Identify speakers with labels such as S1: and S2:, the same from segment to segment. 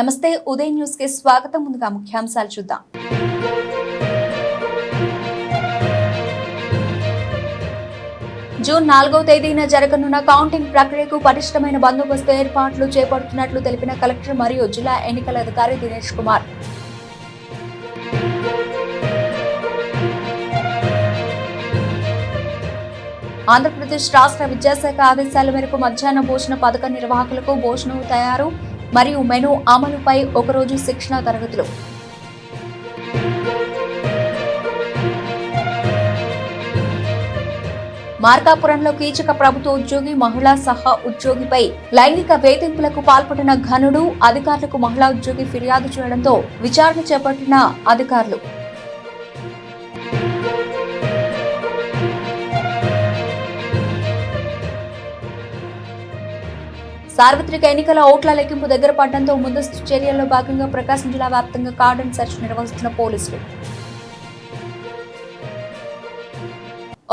S1: నమస్తే ఉదయం న్యూస్కి స్వాగతం. ముందుగా ముఖ్యాంశాలు చూద్దాం. జూన్ నాలుగో తేదీన జరగనున్న కౌంటింగ్ ప్రక్రియకు పటిష్టమైన బందోబస్తు ఏర్పాట్లు చేపడుతున్నట్లు తెలిపిన కలెక్టర్ మరియు జిల్లా ఎన్నికల అధికారి దినేష్ కుమార్. ఆంధ్రప్రదేశ్ రాష్ట్ర విద్యాశాఖ ఆదేశాల మేరకు మధ్యాహ్న భోజన పథక నిర్వాహకులకు భోజనం తయారు మరియు మెను అమలుపై ఒకరోజు శిక్షణ తరగతులు. మార్కాపురంలో కీచక ప్రభుత్వ ఉద్యోగి మహిళా సహా ఉద్యోగిపై లైంగిక వేధింపులకు పాల్పడిన ఘనుడు అధికారులకు మహిళా ఉద్యోగి ఫిర్యాదు చేయడంతో విచారణ చేపట్టిన అధికారులు. సార్వత్రిక ఎన్నికల ఓట్ల లెక్కింపు దగ్గర పడడంతో ముందస్తు చర్యల్లో భాగంగా ప్రకాశం జిల్లా వ్యాప్తంగా కార్డన్ సెర్చ్ నిర్వహిస్తున్న పోలీసులు.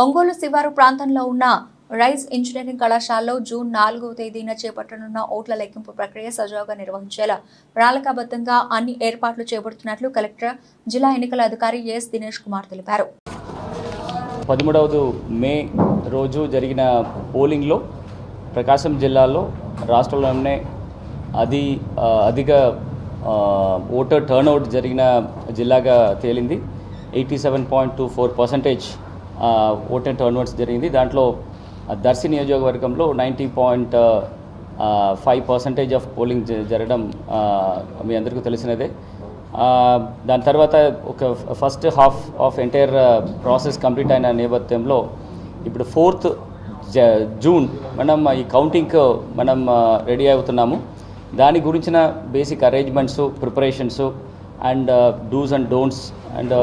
S1: ఒంగోలు శివారు ప్రాంతంలో ఉన్న రైస్ ఇంజనీరింగ్ కళాశాలలో జూన్ నాలుగవ తేదీన చేపట్టనున్న ఓట్ల లెక్కింపు ప్రక్రియ సజావుగా నిర్వహించేలా ప్రణాళికాబద్ధంగా అన్ని ఏర్పాట్లు చేపడుతున్నట్లు కలెక్టర్ జిల్లా ఎన్నికల అధికారి ఎస్ దినేష్ కుమార్ తెలిపారు.
S2: పదమూడవది మే రోజు జరిగిన పోలింగ్లో ప్రకాశం జిల్లాలో రాష్ట్రంలోనే అది అధిక ఓటర్ టర్న్అవుట్ జరిగిన జిల్లాగా తేలింది. Eighty seven point two four percentage voter turnouts జరిగింది. దాంట్లో దర్శి నియోజకవర్గంలో ninety point five percentage of polling జరగడం మీ అందరికీ తెలిసినదే. దాని తర్వాత ఒక first half of entire process complete అయిన నేపథ్యంలో ఇప్పుడు ఫోర్త్ జూన్ మనం ఈ కౌంటింగ్ మనం రెడీ అవుతున్నాము. దాని గురించిన basic arrangements preparations and dos and don'ts and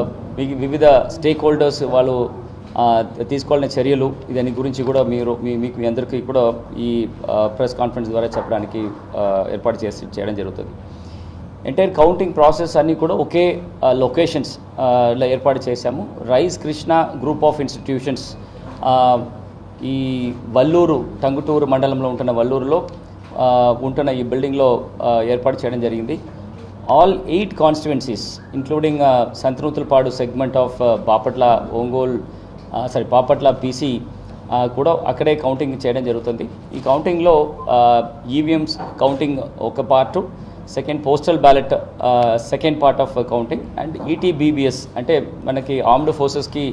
S2: వివిధ స్టేక్ హోల్డర్స్ వాళ్ళు తీసుకోవాలని తీసుకోవాల్సిన చర్యలు దాని గురించి కూడా మీరు మీ మీకు మీ అందరికీ కూడా ఈ ప్రెస్ కాన్ఫరెన్స్ ద్వారా చెప్పడానికి ఏర్పాటు చేసి చేయడం జరుగుతుంది. ఎంటైర్ కౌంటింగ్ ప్రాసెస్ అన్నీ కూడా ఒకే లొకేషన్స్లో ఏర్పాటు చేశాము. Rise Krishna group of institutions ఈ వల్లూరు టంగుటూరు మండలంలో ఉంటున్న వల్లూరులో ఉంటున్న ఈ బిల్డింగ్లో ఏర్పాటు చేయడం జరిగింది. All eight constituencies including Santhanuthalapadu segment of Bapatla Ongole sorry Bapatla PC కూడా అక్కడే కౌంటింగ్ చేయడం జరుగుతుంది. ఈ కౌంటింగ్లో ఈవీఎంస్ కౌంటింగ్ ఒక part second postal ballot second part of counting and ETPBS అంటే మనకి ఆర్మ్డ్ ఫోర్సెస్కి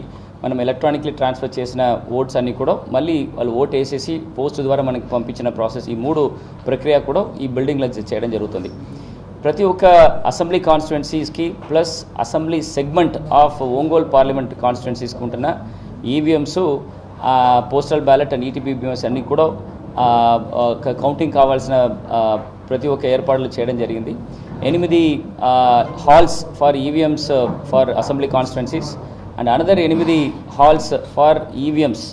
S2: మనం ఎలక్ట్రానిక్లీ ట్రాన్స్ఫర్ చేసిన ఓట్స్ అన్నీ కూడా మళ్ళీ వాళ్ళు ఓట్ వేసేసి పోస్ట్ ద్వారా మనకి పంపించిన ప్రాసెస్ ఈ మూడు ప్రక్రియ కూడా ఈ బిల్డింగ్లో చేయడం జరుగుతుంది. ప్రతి ఒక్క assembly కాన్స్టిట్యున్సీస్కి plus assembly segment of Ongole parliament కాన్స్టిట్యున్సీస్కి ఉంటున్న EVMs postal ballot and ETPBS అన్నీ కూడా కౌంటింగ్ కావాల్సిన ప్రతి ఒక్క ఏర్పాట్లు చేయడం జరిగింది. ఎనిమిది halls for EVMs for assembly constituencies and another ఎనిమిది halls for EVMs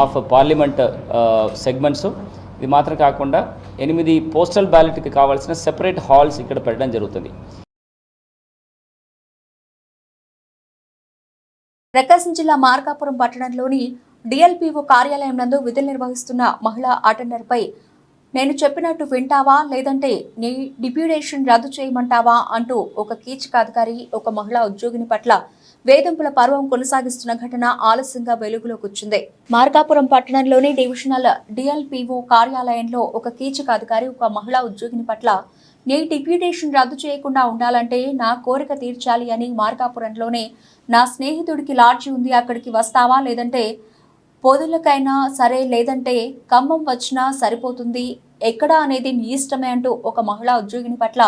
S2: of parliament segments ఇది మాత్రం కాకుండా ఎనిమిది పోస్టల్ బ్యాలెట్కి కావాల్సిన సెపరేట్ హాల్స్ ఇక్కడ పెట్టడం జరుగుతుంది.
S1: ప్రకాశం జిల్లా మార్కాపురం పట్టణంలోని డిఎల్పిఓ కార్యాలయం నందు విధులు నిర్వహిస్తున్న మహిళా అటెండర్పై నేను చెప్పినట్టు వింటావా లేదంటే నీ డిప్యూటేషన్ రద్దు చేయమంటావా అంటూ ఒక కీచక అధికారి ఒక మహిళా ఉద్యోగిని పట్ల వేధింపుల పర్వం కొనసాగిస్తున్న ఘటన ఆలస్యంగా వెలుగులోకి వచ్చింది. మార్కాపురం పట్టణంలోని డివిజనల్ డిఎల్పిఓ కార్యాలయంలో ఒక కీచక అధికారి ఒక మహిళా ఉద్యోగిని పట్ల నీ డిప్యూటేషన్ రద్దు చేయకుండా ఉండాలంటే నా కోరిక తీర్చాలి అని మార్కాపురంలోనే నా స్నేహితుడికి లాడ్జి ఉంది అక్కడికి వస్తావా? లేదంటే పొదులకైనా సరే లేదంటే ఖమ్మం వచ్చినా సరిపోతుంది. ఎక్కడ అనేది నీ ఇష్టమే అంటూ ఒక మహిళా ఉద్యోగిని పట్ల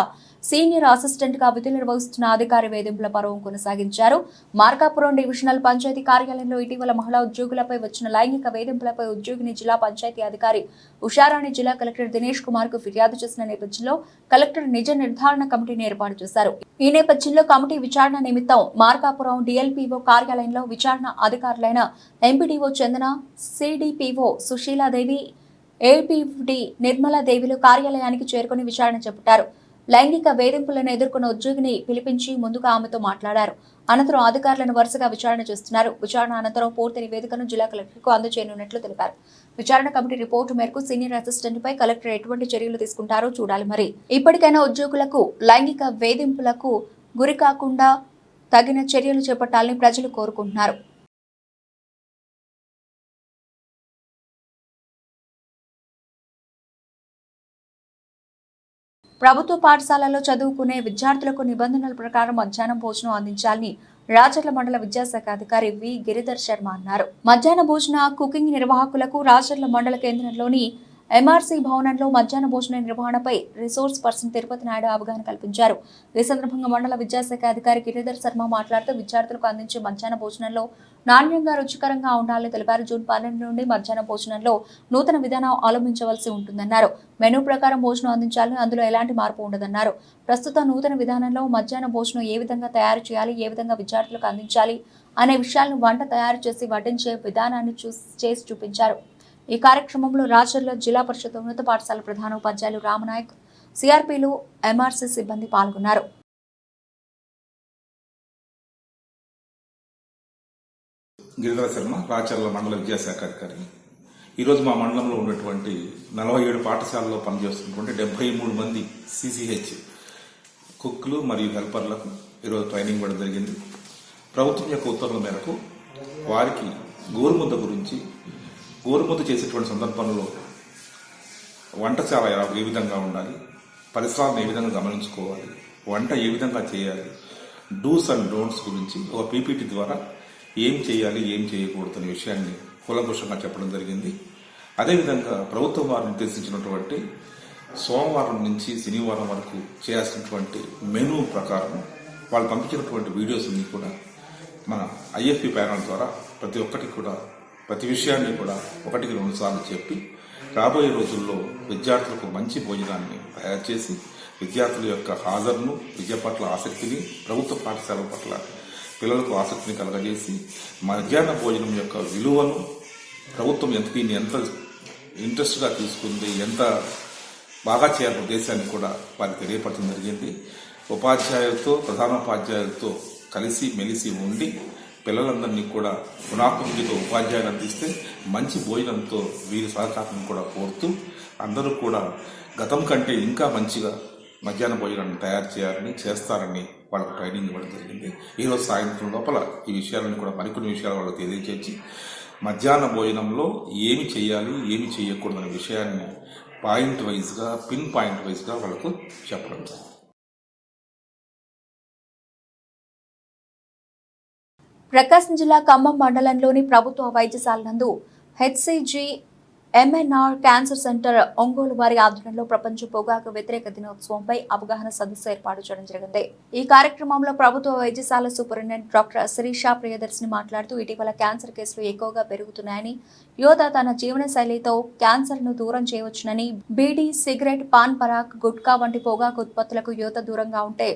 S1: సీనియర్ అసిస్టెంట్గా విధులు నిర్వహిస్తున్న అధికారి వేధింపుల పర్వం కొనసాగించారు. మార్కాపురం డివిజనల్ పంచాయతీ కార్యాలయంలో ఇటీవల మహిళా ఉద్యోగులపై వచ్చిన లైంగిక వేధింపులపై ఉద్యోగిని జిల్లా పంచాయతీ అధికారి ఉషారాణి జిల్లా కలెక్టర్ దినేష్ కుమార్కు ఫిర్యాదు చేసిన నేపథ్యంలో కలెక్టర్ నిజ నిర్ధారణ కమిటీని ఏర్పాటు చేశారు. ఈ నేపథ్యంలో కమిటీ విచారణ నిమిత్తం మార్కాపురం డిఎల్పిఓ కార్యాలయంలో విచారణ అధికారులైన MPDO Chandana CDPO Sushiladevi APD నిర్మలాదేవిలు కార్యాలయానికి చేరుకుని విచారణ చేపట్టారు. లైంగిక వేధింపులను ఎదుర్కొన్న ఉద్యోగిని పిలిపించి ముందుగా ఆమెతో మాట్లాడారు. అనంతరం అధికారులను వరుసగా విచారణ చేస్తున్నారు. విచారణ అనంతరం పూర్తి నివేదికను జిల్లా కలెక్టర్కు అందజేయనున్నట్లు తెలిపారు. విచారణ కమిటీ రిపోర్టు మేరకు సీనియర్ అసిస్టెంట్ పై కలెక్టర్ ఎటువంటి చర్యలు తీసుకుంటారో చూడాలి మరి. ఇప్పటికైనా ఉద్యోగులకు లైంగిక వేధింపులకు గురి కాకుండా తగిన చర్యలు చేపట్టాలని ప్రజలు కోరుకుంటున్నారు. ప్రభుత్వ పాఠశాలలో చదువుకునే విద్యార్థులకు నిబంధనల ప్రకారం మధ్యాహ్నం భోజనం అందించాలని రాచర్ల మండల విద్యాశాఖ అధికారి వి. గిరిధర్ శర్మ అన్నారు. మధ్యాహ్న భోజన కుకింగ్ నిర్వాహకులకు రాచర్ల మండల కేంద్రంలోని ఎంఆర్సీ భవనంలో మధ్యాహ్న భోజన నిర్వహణపై రిసోర్స్ పర్సన్ తిరుపతి నాయుడు అవగాహన కల్పించారు. ఈ సందర్భంగా మండల విద్యాశాఖ అధికారి గిరిధర్ శర్మ మాట్లాడుతూ విద్యార్థులకు అందించే మధ్యాహ్న భోజనంలో నాణ్యంగా రుచికరంగా ఉండాలని తెలిపారు. జూన్ పన్నెండు నుండి మధ్యాహ్న భోజనంలో నూతన విధానం అవలంబించవలసి ఉంటుందన్నారు. మెనూ ప్రకారం భోజనం అందించాలని అందులో ఎలాంటి మార్పు ఉండదన్నారు. ప్రస్తుత నూతన విధానంలో మధ్యాహ్న భోజనం ఏ విధంగా తయారు చేయాలి ఏ విధంగా విద్యార్థులకు అందించాలి అనే విషయాలను వంట తయారు చేసి వడ్డించే విధానాన్ని చూసి చేసి చూపించారు. ఈ కార్యక్రమంలో రాజర్ల జిల్లా పరిషత్ ఉన్నత పాఠశాల ప్రధాన ఉపాధ్యాయులు రామనాయక్ సిఆర్పీలు ఎంఆర్సీ సిబ్బంది పాల్గొన్నారు.
S3: గిరిధర శర్మ రాచర్ల మండల విద్యాశాఖ అధికారి. ఈరోజు మా మండలంలో ఉన్నటువంటి నలభై ఏడు పాఠశాలలో పనిచేస్తున్నటువంటి డెబ్బై మూడు మంది సిసిహెచ్ కుక్లు మరియు హెల్పర్లకు ఈరోజు ట్రైనింగ్ ఇవ్వడం జరిగింది. ప్రభుత్వం యొక్క ఉత్తర్వుల మేరకు వారికి గోరుముద్ద గురించి గోరుముద్ద చేసేటువంటి సందర్భంలో వంటశాల ఎలా- ఏ విధంగా ఉండాలి? పరిసరాలను ఏ విధంగా గమనించుకోవాలి? వంట ఏ విధంగా చేయాలి? డూస్ అండ్ డోంట్స్ గురించి ఒక పీపీటీ ద్వారా ఏం చేయాలి ఏం చేయకూడదు అనే విషయాన్ని కులభూషంగా చెప్పడం జరిగింది. అదేవిధంగా ప్రభుత్వం వారు నిర్దేశించినటువంటి సోమవారం నుంచి శనివారం వరకు చేయాల్సినటువంటి మెనూ ప్రకారం వాళ్ళు పంపించినటువంటి వీడియోస్ కూడా మన ఐఎఫ్పి ప్యానల్ ద్వారా ప్రతి ఒక్కటి కూడా ప్రతి విషయాన్ని కూడా ఒకటికి రెండు సార్లు చెప్పి రాబోయే రోజుల్లో విద్యార్థులకు మంచి భోజనాన్ని తయారు చేసి విద్యార్థుల యొక్క హాజరును విద్య పట్ల ఆసక్తిని ప్రభుత్వ పాఠశాల పట్ల పిల్లలకు ఆసక్తిని కలగజేసి మధ్యాహ్న భోజనం యొక్క విలువను ప్రభుత్వం ఎంత దీన్ని ఎంత ఇంట్రెస్ట్గా తీసుకుంది ఎంత బాగా చేయాలి ఉద్దేశాన్ని కూడా వారికి తెలియపరచడం జరిగింది. ఉపాధ్యాయులతో ప్రధానోపాధ్యాయులతో కలిసి మెలిసి ఉండి పిల్లలందరినీ కూడా గుణాత్మకతో ఉపాధ్యాయులు అందిస్తే మంచి భోజనంతో వీరి సహకారం కూడా కోరుతూ అందరూ కూడా గతం కంటే ఇంకా మంచిగా మధ్యాహ్న భోజనాన్ని తయారు చేయాలని చేస్తారని వాళ్ళకు ట్రైనింగ్ ఇవ్వడం జరిగింది. ఈరోజు సాయంత్రం లోపల ఈ విషయాలను కూడా మరికొన్ని విషయాలు వాళ్ళకి తెలియజేసి మధ్యాహ్న భోజనంలో ఏమి చేయాలి ఏమి చేయకూడదు అనే విషయాన్ని పాయింట్ వైజ్గా పిన్ పాయింట్ వైజ్గా వాళ్ళకు చెప్పడం జరిగింది.
S1: ప్రకాశం జిల్లా ఖమ్మం మండలంలోని ప్రభుత్వ వైద్యశాల నందు HCG MNR cancer centre Ongole వారి ఆధ్వర్యంలో ప్రపంచ పొగాకు వ్యతిరేక దినోత్సవంపై అవగాహన సదస్సు ఏర్పాటు చేయడం జరిగింది. ఈ కార్యక్రమంలో ప్రభుత్వ వైద్యశాల సూపరింటెండెంట్ డాక్టర్ శిరీష ప్రియదర్శిని మాట్లాడుతూ ఇటీవల క్యాన్సర్ కేసులు ఎక్కువగా పెరుగుతున్నాయని యువత తన జీవన శైలితో దూరం చేయవచ్చునని బీడీ సిగరెట్ పాన్ పరాక్ గుట్కా వంటి పొగాకు ఉత్పత్తులకు యువత దూరంగా ఉంటే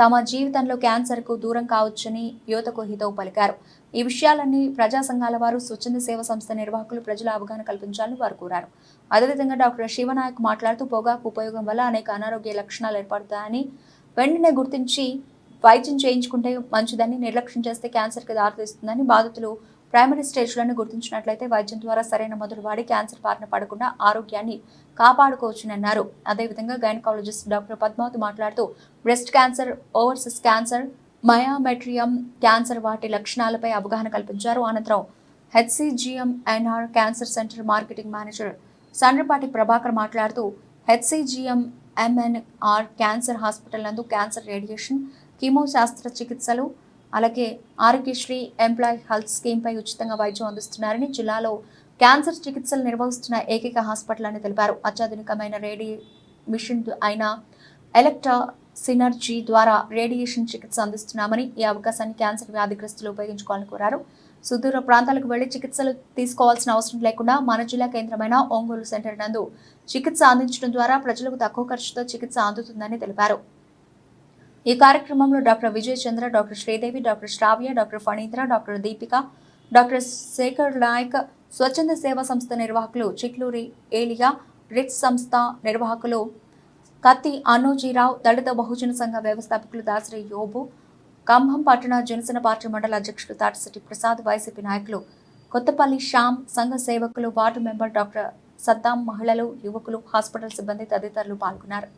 S1: తమ జీవితంలో క్యాన్సర్కు దూరం కావచ్చని యువతకు హితవు పలికారు. ఈ విషయాలన్నీ ప్రజా సంఘాల వారు స్వచ్ఛంద సేవ సంస్థ నిర్వాహకులు ప్రజల అవగాహన కల్పించాలని వారు కోరారు. అదేవిధంగా డాక్టర్ శివనాయక్ మాట్లాడుతూ పొగాకు ఉపయోగం వల్ల అనేక అనారోగ్య లక్షణాలు ఏర్పడతాయని వెంటనే గుర్తించి వైద్యం చేయించుకుంటే మంచిదని నిర్లక్ష్యం చేస్తే క్యాన్సర్కి దారితీస్తుందని బాధితులు ప్రైమరీ స్టేజ్లను గుర్తించినట్లయితే వైద్యం ద్వారా సరైన మందులు వాడి క్యాన్సర్ బారిన పడకుండా ఆరోగ్యాన్ని కాపాడుకోవచ్చునన్నారు. అదేవిధంగా గైనకాలజిస్ట్ డాక్టర్ పద్మావతి మాట్లాడుతూ breast cancer ovaries cancer myometrium cancer వాటి లక్షణాలపై అవగాహన కల్పించారు. అనంతరం HCG M NR cancer centre marketing manager Sandrapati Prabhakar మాట్లాడుతూ HCG M MNR cancer hospital నందు క్యాన్సర్ రేడియేషన్ కీమోశాస్త్ర శస్త్రచికిత్సలు అలాగే ఆరోగ్యశ్రీ ఎంప్లాయ్ హెల్త్ స్కీమ్పై ఉచితంగా వైద్యం అందిస్తున్నారని జిల్లాలో క్యాన్సర్ చికిత్సలు నిర్వహిస్తున్న ఏకైక హాస్పిటల్ అని తెలిపారు. అత్యాధునికమైన రేడి మిషన్ అయిన ఎలక్ట్రా సినర్జీ ద్వారా రేడియేషన్ చికిత్స అందిస్తున్నామని ఈ అవకాశాన్ని క్యాన్సర్ వ్యాధిగ్రస్తులు ఉపయోగించుకోవాలని కోరారు. సుదూర ప్రాంతాలకు వెళ్ళి చికిత్సలు తీసుకోవాల్సిన అవసరం లేకుండా మన జిల్లా కేంద్రమైన ఒంగోలు సెంటర్ నందు చికిత్స అందించడం ద్వారా ప్రజలకు తక్కువ ఖర్చుతో చికిత్స అందుతుందని తెలిపారు. ఈ కార్యక్రమంలో doctor Vijay Chandra doctor Sridevi doctor Sravya doctor Phanindra doctor Deepika doctor Sekhar Naik స్వచ్ఛంద సేవా సంస్థ నిర్వాహకులు చిట్లూరి ఏలియా రిట్స్ సంస్థ నిర్వాహకులు కత్తి అనోజీరావు దళిత బహుజన సంఘ వ్యవస్థాపకులు దాసరి యోబు కంభం పట్టణ జనసేన పార్టీ మండల అధ్యక్షుడు తాటిశెట్టి ప్రసాద్ వైసీపీ నాయకులు కొత్తపల్లి శ్యామ్ సంఘ సేవకులు వార్డు మెంబర్ డాక్టర్ సద్దాం మహిళలు యువకులు హాస్పిటల్ సిబ్బంది తదితరులు పాల్గొన్నారు.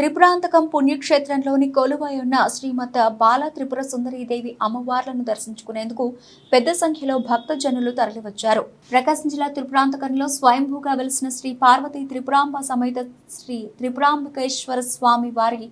S1: త్రిపురాంతకం పుణ్యక్షేత్రంలోని కొలువై ఉన్న శ్రీమత బాల త్రిపుర సుందరీదేవి అమ్మవార్లను దర్శించుకునేందుకు పెద్ద సంఖ్యలో భక్తజనులు తరలివచ్చారు. ప్రకాశం జిల్లా త్రిపురాంతకంలో స్వయంభూగా వెలిసిన శ్రీ పార్వతీ త్రిపురాంబ సమేత శ్రీ త్రిపురాంబకేశ్వర స్వామి వారి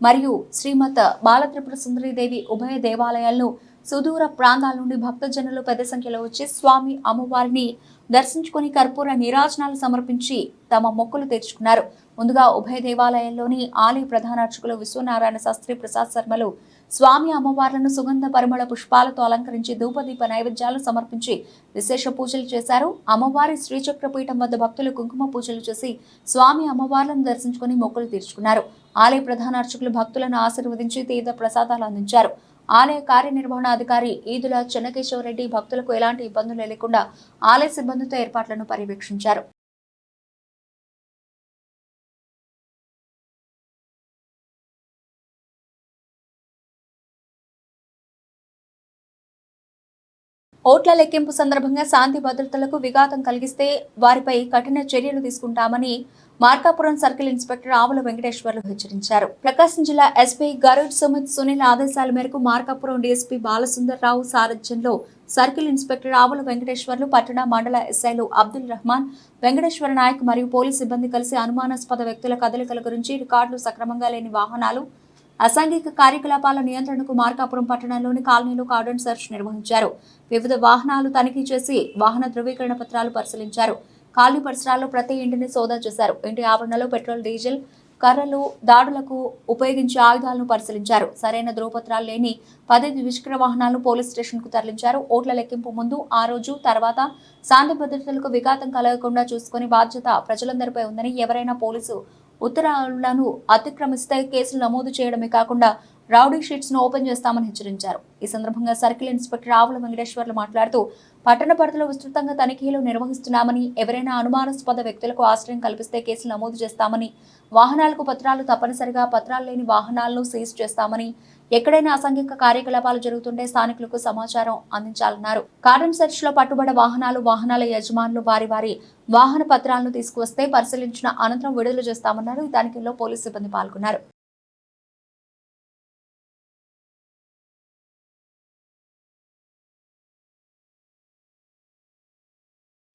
S1: మరియు శ్రీమత బాలత్రిపుర సుందరీదేవి ఉభయ దేవాలయాలను సుదూర ప్రాంతాల నుండి భక్తజనులు పెద్ద సంఖ్యలో వచ్చి స్వామి అమ్మవారిని దర్శించుకుని కర్పూర నీరాజనాలు సమర్పించి తమ మొక్కులు తీర్చుకున్నారు. ముందుగా ఉభయ దేవాలయంలోని ఆలయ ప్రధాన అర్చకులు విశ్వనారాయణ శాస్త్రి ప్రసాద్ శర్మలు స్వామి అమ్మవార్లను సుగంధ పరిమళ పుష్పాలతో అలంకరించి ధూపదీప నైవేద్యాలు సమర్పించి విశేష పూజలు చేశారు. అమ్మవారి శ్రీచక్రపీఠం వద్ద భక్తులు కుంకుమ పూజలు చేసి స్వామి అమ్మవార్లను దర్శించుకుని మొక్కులు తీర్చుకున్నారు. ఆలయ ప్రధాన అర్చకులు భక్తులను ఆశీర్వదించి తీర్థ ప్రసాదాలు అందించారు. ఆలయ కార్యనిర్వహణాధికారి ఈదుల చెన్నకేశవరెడ్డి భక్తులకు ఎలాంటి ఇబ్బందులు లేకుండా ఆలయ సిబ్బందితో ఏర్పాట్లను పర్యవేక్షించారు. ఓట్ల లెక్కింపు సందర్భంగా శాంతి భద్రతలకు విఘాతం కలిగిస్తే వారిపై కఠిన చర్యలు తీసుకుంటామని మార్కాపురం సర్కిల్ ఇన్స్పెక్టర్ ఆవుల వెంకటేశ్వర్లు హెచ్చరించారు. ప్రకాశం జిల్లా ఎస్పీ గరుడ్ సుమిత్ సునీల్ ఆదేశాల మేరకు మార్కాపురం డీఎస్పీ బాలసుందర్ రావు సారథ్యంలో సర్కిల్ ఇన్స్పెక్టర్ ఆవుల వెంకటేశ్వర్లు పట్టణ మండల ఎస్ఐలు అబ్దుల్ రహమాన్ వెంకటేశ్వర నాయక్ మరియు పోలీస్ సిబ్బంది కలిసి అనుమానాస్పద వ్యక్తుల కదలికల గురించి రికార్డులు సక్రమంగా లేని వాహనాలు అసాంఘిక కార్యకలాపాల నియంత్రణకు మార్కాపురం పట్టణంలోని కాలనీలో కార్డన్ సెర్చ్ నిర్వహించారు. వివిధ వాహనాలు తనిఖీ చేసి వాహన ధృవీకరణ పత్రాలు పరిశీలించారు. కాలనీ పరిసరాల్లో ప్రతి ఇంటిని సోదా చేశారు. ఇంటి ఆవరణలో పెట్రోల్ డీజిల్ కర్రలు దాడులకు ఉపయోగించే ఆయుధాలను పరిశీలించారు. సరైన ధ్రువపత్రాలు లేని పది ద్విచక్ర వాహనాలను పోలీస్ స్టేషన్కు తరలించారు. ఓట్ల లెక్కింపు ముందు ఆ రోజు తర్వాత శాంతి భద్రతలకు విఘాతం కలగకుండా చూసుకుని బాధ్యత ప్రజలందరిపై ఉందని ఎవరైనా పోలీసు ఉత్తరాలను అతిక్రమిస్తే కేసులు నమోదు చేయడమే కాకుండా రౌడీ షీట్స్ను ఓపెన్ చేస్తామని హెచ్చరించారు. ఈ సందర్భంగా సర్కిల్ ఇన్స్పెక్టర్ ఆవుల వెంకటేశ్వర్లు మాట్లాడుతూ పట్టణ పరిధిలో విస్తృతంగా తనిఖీలు నిర్వహిస్తున్నామని ఎవరైనా అనుమానాస్పద వ్యక్తులకు ఆశ్రయం కల్పిస్తే కేసులు నమోదు చేస్తామని వాహనాలకు పత్రాలు తప్పనిసరిగా పత్రాలు లేని వాహనాలను సీజ్ చేస్తామని ఎక్కడైనా అసాంఘిక కార్యకలాపాలు జరుగుతుంటే స్థానికులకు సమాచారం అందించాలన్నారు. కారం సెర్చ్లో పట్టుబడ వాహనాలు వాహనాల యజమానులు వారి వారి వాహన పత్రాలను తీసుకువస్తే పరిశీలించిన అనంతరం విడుదల చేస్తామన్నారు. ఈ తనిఖీల్లో పోలీసు సిబ్బంది పాల్గొన్నారు.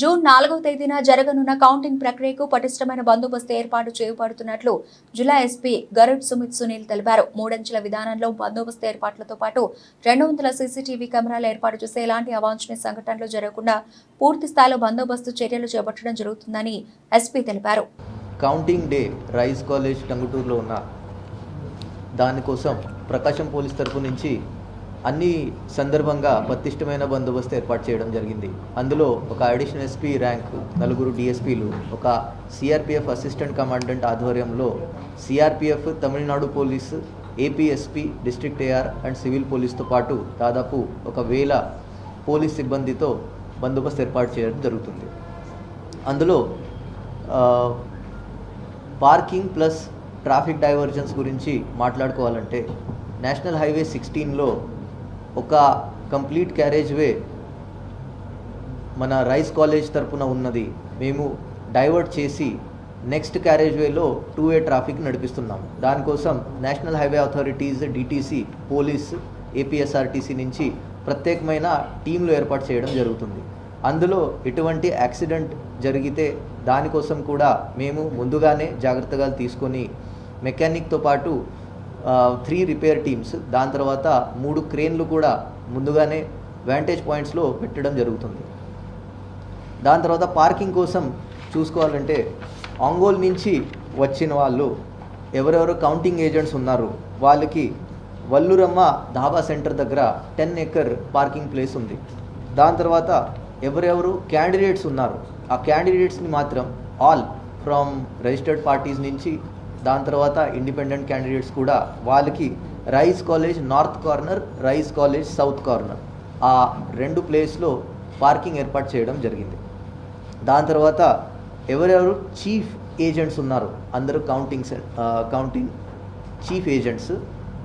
S1: June నాలుగవ తేదీన జరగనున్న కౌంటింగ్ ప్రక్రియకు పటిష్టమైన బందోబస్తు ఏర్పాటు చేయబడుతున్నట్లు జిల్లా ఎస్పీ గరుడ్ సుమిత్ సునీల్ తెలిపారు. మూడంచెల విధానంలో బందోబస్తు ఏర్పాట్లతో పాటు రెండు వందల సీసీటీవీ కెమెరాలు ఏర్పాటు చేసి ఎలాంటి అవాంఛనీయ సంఘటనలు జరగకుండా పూర్తి స్థాయిలో బందోబస్తు చర్యలు చేపట్టడం జరుగుతుందని ఎస్పీ తెలిపారు.
S4: కౌంటింగ్ డే రైస్ కాలేజ్ టంగుటూరులో ఉన్న దానికోసం ప్రకాశం పోలీస్ తరపు నుంచి అన్ని సందర్భంగా పటిష్టమైన బందోబస్తు ఏర్పాటు చేయడం జరిగింది. అందులో ఒక అడిషనల్ ఎస్పీ ర్యాంక్ నలుగురు డిఎస్పీలు ఒక సిఆర్పిఎఫ్ అసిస్టెంట్ కమాండెంట్ ఆధ్వర్యంలో CRPF Tamil Nadu police APSP district AR and civil పోలీస్తో పాటు దాదాపు ఒక వేల పోలీస్ సిబ్బందితో బందోబస్తు ఏర్పాటు చేయడం జరుగుతుంది. అందులో పార్కింగ్ ప్లస్ ట్రాఫిక్ డైవర్జన్స్ గురించి మాట్లాడుకోవాలంటే నేషనల్ హైవే సిక్స్టీన్లో ఒక కంప్లీట్ క్యారేజ్ వే మన రైస్ కాలేజ్ తరపున ఉన్నది. మేము డైవర్ట్ చేసి నెక్స్ట్ క్యారేజ్ వేలో టూ వే ట్రాఫిక్ నడిపిస్తున్నాము. దానికోసం national highway authorities DTC police APSRTC నుంచి ప్రత్యేకమైన టీంలు ఏర్పాటు చేయడం జరుగుతుంది. అందులో ఎటువంటి యాక్సిడెంట్ జరిగితే దానికోసం కూడా మేము ముందుగానే జాగ్రత్తగా తీసుకొని మెకానిక్తో పాటు త్రీ రిపేర్ టీమ్స్ దాని తర్వాత మూడు క్రేన్లు కూడా ముందుగానే వ్యాంటేజ్ పాయింట్స్లో పెట్టడం జరుగుతుంది. దాని తర్వాత పార్కింగ్ కోసం చూసుకోవాలంటే ఆంగోల్ నుంచి వచ్చిన వాళ్ళు ఎవరెవరు కౌంటింగ్ ఏజెంట్స్ ఉన్నారు వాళ్ళకి వల్లురమ్మ ధాబా సెంటర్ దగ్గర టెన్ ఎకర్ పార్కింగ్ ప్లేస్ ఉంది. దాని తర్వాత ఎవరెవరు క్యాండిడేట్స్ ఉన్నారు ఆ క్యాండిడేట్స్ని మాత్రం ఆల్ ఫ్రమ్ రిజిస్టర్డ్ పార్టీస్ నుంచి దాని తర్వాత ఇండిపెండెంట్ క్యాండిడేట్స్ కూడా వాళ్ళకి Rise college north corner Rise college south corner. ఆ రెండు ప్లేస్లో పార్కింగ్ ఏర్పాటు చేయడం జరిగింది. దాని తర్వాత ఎవరెవరు చీఫ్ ఏజెంట్స్ ఉన్నారు? అందరూ కౌంటింగ్ కౌంటింగ్ చీఫ్ ఏజెంట్స్.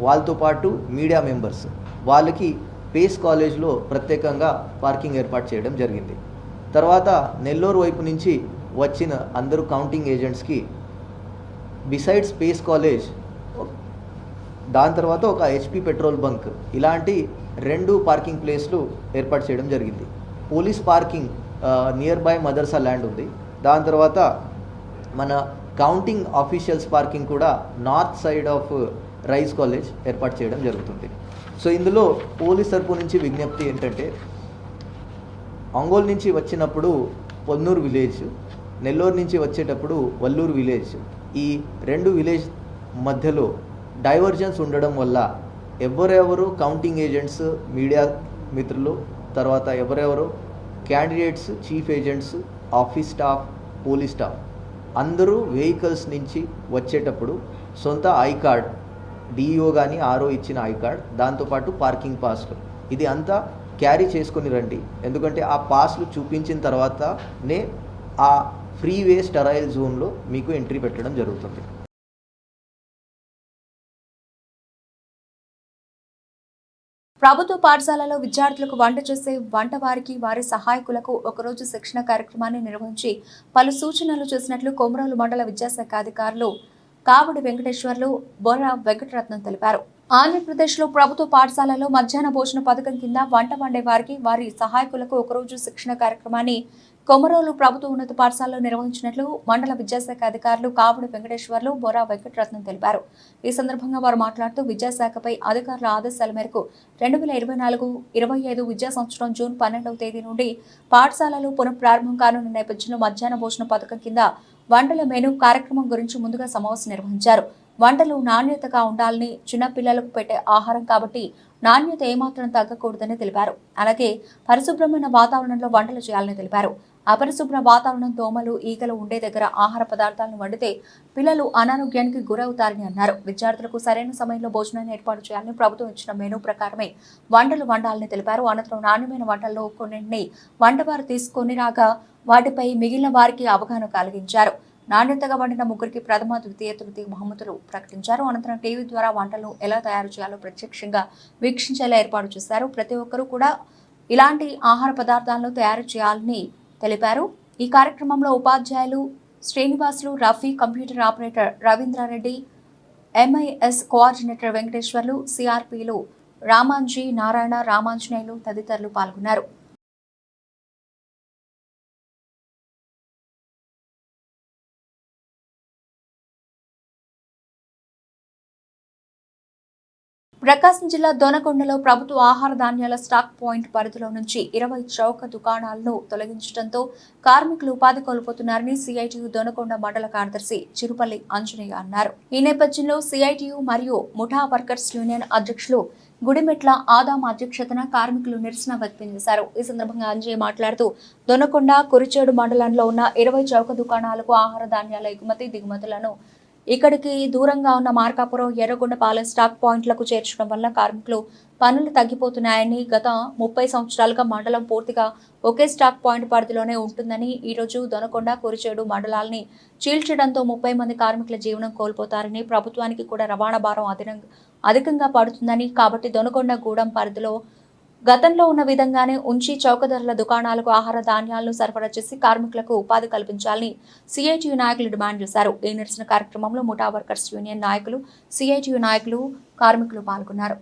S4: వాళ్ళతో పాటు మీడియా మెంబర్స్. వాళ్ళకి పేస్ కాలేజ్లో ప్రత్యేకంగా పార్కింగ్ ఏర్పాటు చేయడం జరిగింది. తర్వాత నెల్లూరు వైపు నుంచి వచ్చిన అందరూ కౌంటింగ్ ఏజెంట్స్కి బిసైడ్ స్పేస్ కాలేజ్ దాని తర్వాత ఒక హెచ్పి పెట్రోల్ బంక్ ఇలాంటి రెండు పార్కింగ్ ప్లేస్లు ఏర్పాటు చేయడం జరిగింది. పోలీస్ పార్కింగ్ నియర్ బై మదర్సా ల్యాండ్ ఉంది. దాని తర్వాత మన కౌంటింగ్ ఆఫీషియల్స్ పార్కింగ్ కూడా north side of Rise college ఏర్పాటు చేయడం జరుగుతుంది. సో ఇందులో పోలీస్ తరపు నుంచి విజ్ఞప్తి ఏంటంటే ఒంగోలు నుంచి వచ్చినప్పుడు పొన్నూరు విలేజ్ నెల్లూరు నుంచి వచ్చేటప్పుడు వల్లూరు విలేజ్ ఈ రెండు విలేజ్ మధ్యలో డైవర్జన్స్ ఉండడం వల్ల ఎవరెవరు కౌంటింగ్ ఏజెంట్స్ మీడియా మిత్రులు తర్వాత ఎవరెవరు candidates chief agents office staff police staff అందరూ వెహికల్స్ నుంచి వచ్చేటప్పుడు సొంత ఐ కార్డ్ డిఈఓ కానీ ఆర్ఓ ఇచ్చిన ఐ కార్డ్ దాంతోపాటు పార్కింగ్ పాస్లు. ఇది అంతా క్యారీ చేసుకొని రండి. ఎందుకంటే ఆ పాస్లు చూపించిన తర్వాతనే ఆ ఫ్రీవే స్టరైల్ జోన్లో మీకు ఎంట్రీ పెట్టడం జరుగుతుంది.
S1: ప్రభుత్వ పాఠశాలలో విద్యార్థులకు వంట చేసే వంటవారికి వారి సహాయకులకు ఒకరోజు శిక్షణ కార్యక్రమాన్ని నిర్వహించి పలు సూచనలు చేసినట్లు కొమరోలు మండల విద్యాశాఖ అధికారులు కావడి వెంకటేశ్వర్లు బొర్ర వెంకటరత్నం తెలిపారు. ఆంధ్రప్రదేశ్లో ప్రభుత్వ పాఠశాలలో మధ్యాహ్న భోజన పథకం కింద వంట వండే వారికి వారి సహాయకులకు ఒకరోజు శిక్షణ కార్యక్రమాన్ని కొమరోలు ప్రభుత్వ ఉన్నత పాఠశాలలో నిర్వహించినట్లు మండల విద్యాశాఖ అధికారులు కావుడు వెంకటేశ్వర్లు బొరా వెంకటరత్నం తెలిపారు. ఈ సందర్భంగా వారు మాట్లాడుతూ విద్యాశాఖపై అధికారుల ఆదేశాల మేరకు రెండు వేల ఇరవై నాలుగు ఇరవై ఐదు విద్యా సంవత్సరం జూన్ పన్నెండవ తేదీ నుండి పాఠశాలలు పునఃప్రారంభం కానున్న నేపథ్యంలో మధ్యాహ్న భోజన పథకం కింద వంటల మెను కార్యక్రమం గురించి ముందుగా సమావేశం నిర్వహించారు. వంటలు నాణ్యతగా ఉండాలని చిన్నపిల్లలకు పెట్టే ఆహారం కాబట్టి నాణ్యత ఏమాత్రం తగ్గకూడదని తెలిపారు. అలాగే పరిశుభ్రమైన వాతావరణంలో వంటలు చేయాలని తెలిపారు. అపరిశుభ్ర వాతావరణం దోమలు ఈగలు ఉండే దగ్గర ఆహార పదార్థాలను వండితే పిల్లలు అనారోగ్యానికి గురవుతారని అన్నారు. విద్యార్థులకు సరైన సమయంలో భోజనాన్ని ఏర్పాటు చేయాలని ప్రభుత్వం ఇచ్చిన మెనూ ప్రకారమే వంటలు వండాలని తెలిపారు. అనంతరం నాణ్యమైన వంటల్లో కొన్నింటిని వంటవారు తీసుకొని రాగా వాటిపై మిగిలిన వారికి అవగాహన కలిగించారు. నాణ్యతగా వండిన ముగ్గురికి ప్రథమ ద్వితీయ తృతీయ బహుమతులు ప్రకటించారు. అనంతరం టీవీ ద్వారా వంటలు ఎలా తయారు చేయాలో ప్రత్యక్షంగా వీక్షించేలా ఏర్పాటు చేశారు. ప్రతి ఒక్కరూ కూడా ఇలాంటి ఆహార పదార్థాలను తయారు చేయాలని తెలిపారు. ఈ కార్యక్రమంలో ఉపాధ్యాయులు Srinivasulu Rafi computer operator Ravindrareddy MIS coordinator Venkateswarlu సిఆర్పిలు Ramanji Narayana Ramanjaneyulu తదితరులు పాల్గొన్నారు. ప్రకాశం జిల్లా దొనకొండలో ప్రభుత్వ ఆహార ధాన్యాల స్టాక్ పాయింట్ పరిధిలో నుంచి ఇరవై చౌక దుకాణాలను తొలగించడంతో కార్మికులు ఉపాధి కోల్పోతున్నారని సిఐటియు దొనకొండ మండల కార్యదర్శి చిరుపల్లి ఆంజనేయ అన్నారు. ఈ నేపథ్యంలో సిఐటియు మరియు ముఠా వర్కర్స్ యూనియన్ అధ్యక్షులు గుడిమెట్ల ఆదాం అధ్యక్షతన కార్మికులు నిరసన వ్యక్తం చేశారు. ఈ సందర్భంగా అంజయ్య మాట్లాడుతూ దొనకొండ కురిచేడు మండలంలో ఉన్న ఇరవై చౌక దుకాణాలకు ఆహార ధాన్యాల ఎగుమతి దిగుమతులను ఇక్కడికి దూరంగా ఉన్న మార్కాపురం ఎర్రగొండపాలెం స్టాక్ పాయింట్లకు చేర్చడం వల్ల కార్మికులు పనులు తగ్గిపోతున్నాయని గత ముప్పై సంవత్సరాలుగా మండలం పూర్తిగా ఒకే స్టాక్ పాయింట్ పరిధిలోనే ఉంటుందని ఈరోజు దొనకొండ కురిచేడు మండలాల్ని చీల్చడంతో ముప్పై మంది కార్మికుల జీవనం కోల్పోతారని ప్రభుత్వానికి కూడా రవాణా భారం అధిక అధికంగా పడుతుందని కాబట్టి దొనకొండ గూడెం పరిధిలో గతంలో ఉన్న విధంగానే ఉంచి చౌక ధరల దుకాణాలకు ఆహార ధాన్యాలను సరఫరా చేసి కార్మికులకు ఉపాధి కల్పించాలని సిఐటియు నాయకులు డిమాండ్ చేశారు. ఈ నిరసన కార్యక్రమంలో ముఠా వర్కర్స్ యూనియన్ నాయకులు సిఐటియు నాయకులు కార్మికులు పాల్గొన్నారు.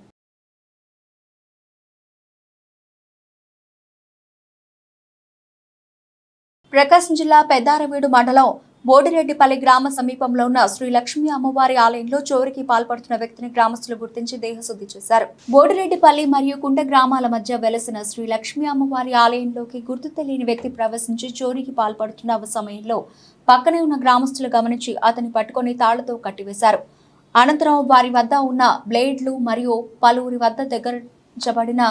S1: ప్రకాశం జిల్లా పెద్దారవీడు మండలం బోడిరెడ్డిపల్లి గ్రామ సమీపంలో ఉన్న శ్రీ లక్ష్మీ అమ్మవారి ఆలయంలో చోరికి పాల్పడుతున్న వ్యక్తిని గ్రామస్తులు గుర్తించి దేహశుద్ధి చేశారు. బోడిరెడ్డిపల్లి మరియు కుంట గ్రామాల మధ్య వెలసిన శ్రీ లక్ష్మీ అమ్మవారి ఆలయంలోకి గుర్తు తెలియని వ్యక్తి ప్రవేశించి చోరీకి పాల్పడుతున్న సమయంలో పక్కనే ఉన్న గ్రామస్తులు గమనించి అతని పట్టుకొని తాళ్ళతో కట్టివేశారు. అనంతరం వారి వద్ద ఉన్న బ్లేడ్లు మరియు పలువురి వద్ద దగ్గరించబడిన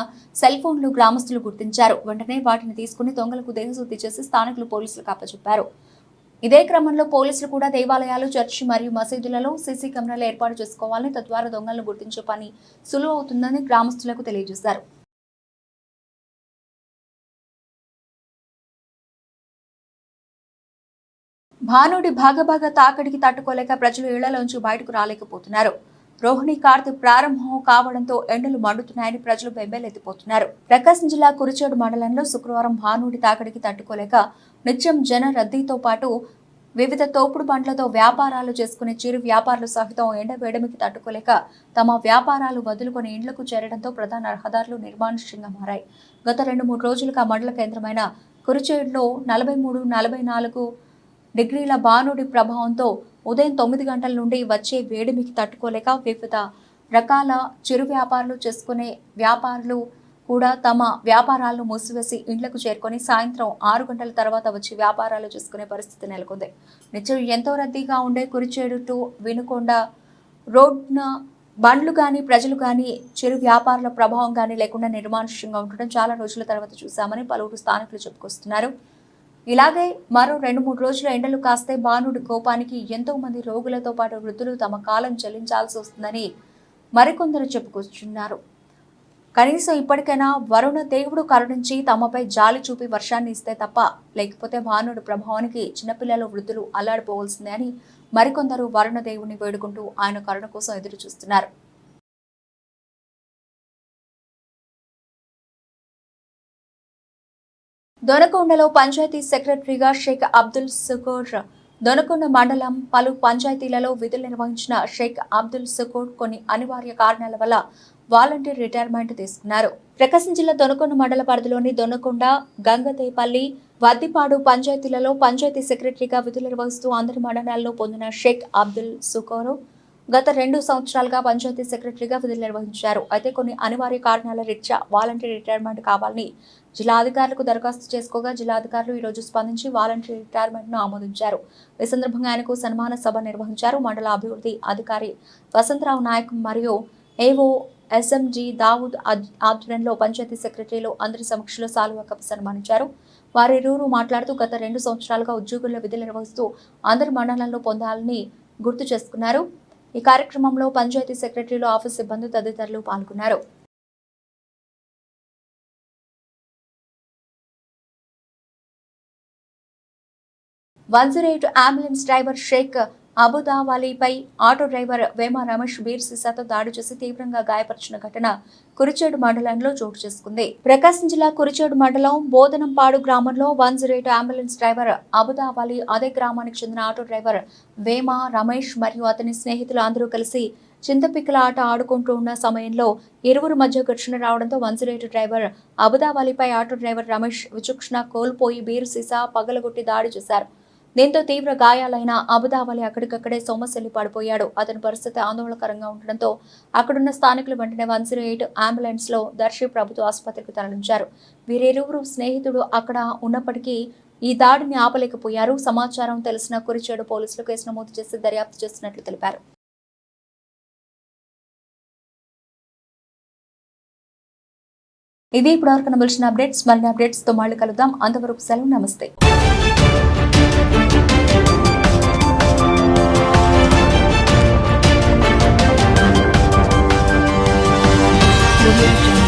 S1: సెల్ ఫోన్లు గ్రామస్తులు గుర్తించారు. వెంటనే వాటిని తీసుకుని దొంగలకు దేహశుద్ధి చేసి స్థానికులు పోలీసులకు అప్పచెప్పారు. ఇదే క్రమంలో పోలీసులు కూడా దేవాలయాలు చర్చి మరియు మసీదులలో సీసీ కెమెరాలు ఏర్పాటు చేసుకోవాలని తద్వారా దొంగలను గుర్తించే పని సులువు అవుతుందని గ్రామస్తులకు తెలియజేశారు. భానుడి భాగభాగ తాకడికి తట్టుకోలేక ప్రజలు ఇళ్ళలోంచి బయటకు రాలేకపోతున్నారు. రోహిణి కార్తె ప్రారంభం కావడంతో ఎండలు మండుతున్నాయని ప్రజలు బెంబేలెత్తిపోతున్నారు. ప్రకాశం జిల్లా కురిచేడు మండలంలో శుక్రవారం భానుడి తాకడికి తట్టుకోలేక నిత్యం జన రద్దీతో పాటు వివిధ తోపుడు బండ్లతో వ్యాపారాలు చేసుకునే చిరు వ్యాపారులు సహితం ఎండ వేడమికి తట్టుకోలేక తమ వ్యాపారాలు వదులుకొని ఇండ్లకు చేరడంతో ప్రధాన రహదారులు నిర్మానుష్యంగా మారాయి. గత రెండు మూడు రోజులుగా మండల కేంద్రమైన కురిచేడులో నలభై మూడు నలభై నాలుగు డిగ్రీల బానుడి ప్రభావంతో ఉదయం తొమ్మిది గంటల నుండి వచ్చే వేడిమికి తట్టుకోలేక వివిధ రకాల చిరు వ్యాపారాలు చేసుకునే వ్యాపారులు కూడా తమ వ్యాపారాలను మూసివేసి ఇండ్లకు చేరుకొని సాయంత్రం ఆరు గంటల తర్వాత వచ్చి వ్యాపారాలు చేసుకునే పరిస్థితి నెలకొంది. నిత్యం ఎంతో రద్దీగా ఉండే కురిచేడు టు వినుకొండ రోడ్న బండ్లు కానీ ప్రజలు కానీ చిరు వ్యాపారుల ప్రభావం కానీ లేకుండా నిర్మానుష్యంగా ఉండటం చాలా రోజుల తర్వాత చూశామని పలువురు స్థానికులు చెప్పుకొస్తున్నారు. ఇలాగే మరో రెండు మూడు రోజులు ఎండలు కాస్తే బాణుడి కోపానికి ఎంతో మంది రోగులతో పాటు వృద్ధులు తమ కాలం చెల్లించాల్సి వస్తుందని మరికొందరు చెప్పుకొస్తున్నారు. కనీసం ఇప్పటికైనా వరుణ దేవుడు కరుణించి తమపై జాలి చూపి వర్షాన్ని ఇస్తే తప్ప లేకపోతే భానుడి ప్రభావానికి చిన్నపిల్లలు వృద్ధులు అల్లాడిపోవలసిందే అని మరికొందరు వరుణ దేవుడిని వేడుకుంటూ ఆయన కరుణ కోసం ఎదురు చూస్తున్నారు దొనకొండలో పంచాయతీ సెక్రటరీగా షేక్ అబ్దుల్ సుకోర్ దొనకొండ మండలం పలు పంచాయతీలలో విధులు నిర్వహించిన షేక్ అబ్దుల్ సుకోర్ కొన్ని అనివార్య కారణాల వల్ల వాలంటీర్ రిటైర్మెంట్ తీసుకున్నారు. ప్రకాశం జిల్లా దొనకొండ మండల పరిధిలోని దొనకొండ గంగదేపల్లి వద్దిపాడు పంచాయతీలలో పంచాయతీ సెక్రటరీగా విధులు నిర్వహిస్తూ అందరి మండలాల్లో పొందిన షేక్ అబ్దుల్ సుకోరు గత రెండు సంవత్సరాలుగా పంచాయతీ సెక్రటరీగా విధులు నిర్వహించారు. అయితే కొన్ని అనివార్య కారణాల రీత్యా వాలంటీర్ రిటైర్మెంట్ కావాలని జిల్లా అధికారులకు దరఖాస్తు చేసుకోగా జిల్లా అధికారులు ఈ రోజు స్పందించి వాలంటీర్ రిటైర్మెంట్ను ఆమోదించారు. ఈ సందర్భంగా ఆయనకు సన్మాన సభ నిర్వహించారు. మండల అభివృద్ధి అధికారి వసంతరావు నాయక్ మరియు ఏవో ఎస్ఎంజి దావుద్ ఆధ్వర్యంలో పంచాయతీ సెక్రటరీలు అందరి సమక్షంలో సాలువా కప్ సన్మానించారు. వారిరువురు మాట్లాడుతూ గత రెండు సంవత్సరాలుగా ఉద్యోగుల్లో విధులు నిర్వహిస్తూ అందరి మండలంలో పొందాలని గుర్తు చేసుకున్నారు. ఈ కార్యక్రమంలో పంచాయతీ సెక్రటరీలు ఆఫీస్ సిబ్బంది తదితరులు పాల్గొన్నారు. One zero eight ambulance driver Shaik అబుదావాలీపై auto driver Vema Ramesh beer సిసాతో దాడి చేసి తీవ్రంగా గాయపరిచిన ఘటన కురిచేడు మండలంలో చోటు చేసుకుంది. ప్రకాశం జిల్లా కురిచేడు మండలం బోధనంపాడు గ్రామంలో one zero eight ambulance driver Abudavali అదే గ్రామానికి చెందిన ఆటో డ్రైవర్ వేమ రమేష్ మరియు అతని స్నేహితులు అందరూ కలిసి చింతపిక్కల ఆట ఆడుకుంటూ ఉన్న సమయంలో ఇరువురు మధ్య ఘర్షణ రావడంతో వన్ జీరో ఎయిట్ డ్రైవర్ అబుదావాలీపై ఆటో డ్రైవర్ రమేష్ విచక్షణ కోల్పోయి బీరు సీసా పగలగొట్టి దాడి చేశారు. దీంతో తీవ్ర గాయాలైన అబుదావలి అక్కడికక్కడే సొమ్మసిల్లి పడిపోయాడు. అతని పరిస్థితి ఆందోళనకరంగా ఉండడంతో అక్కడున్న స్థానికులు వెంటనే వన్ జీరో ఎయిట్ అంబులెన్స్లో దర్శి ప్రభుత్వ ఆసుపత్రికి తరలించారు. వీరిరువురు స్నేహితుడు అక్కడ ఉన్నప్పటికీ ఈ దాడిని ఆపలేకపోయారు. సమాచారం తెలిసిన కురిచేడు పోలీసులు కేసు నమోదు చేసి దర్యాప్తు చేస్తున్నట్లు తెలిపారు. ఇది ఇప్పటివరకు కనబడిన అప్డేట్స్. మరిన్ని అప్డేట్స్తో మళ్ళీ కలుద్దాం. అంతవరకు సెలవు. నమస్తే.
S5: Thank you.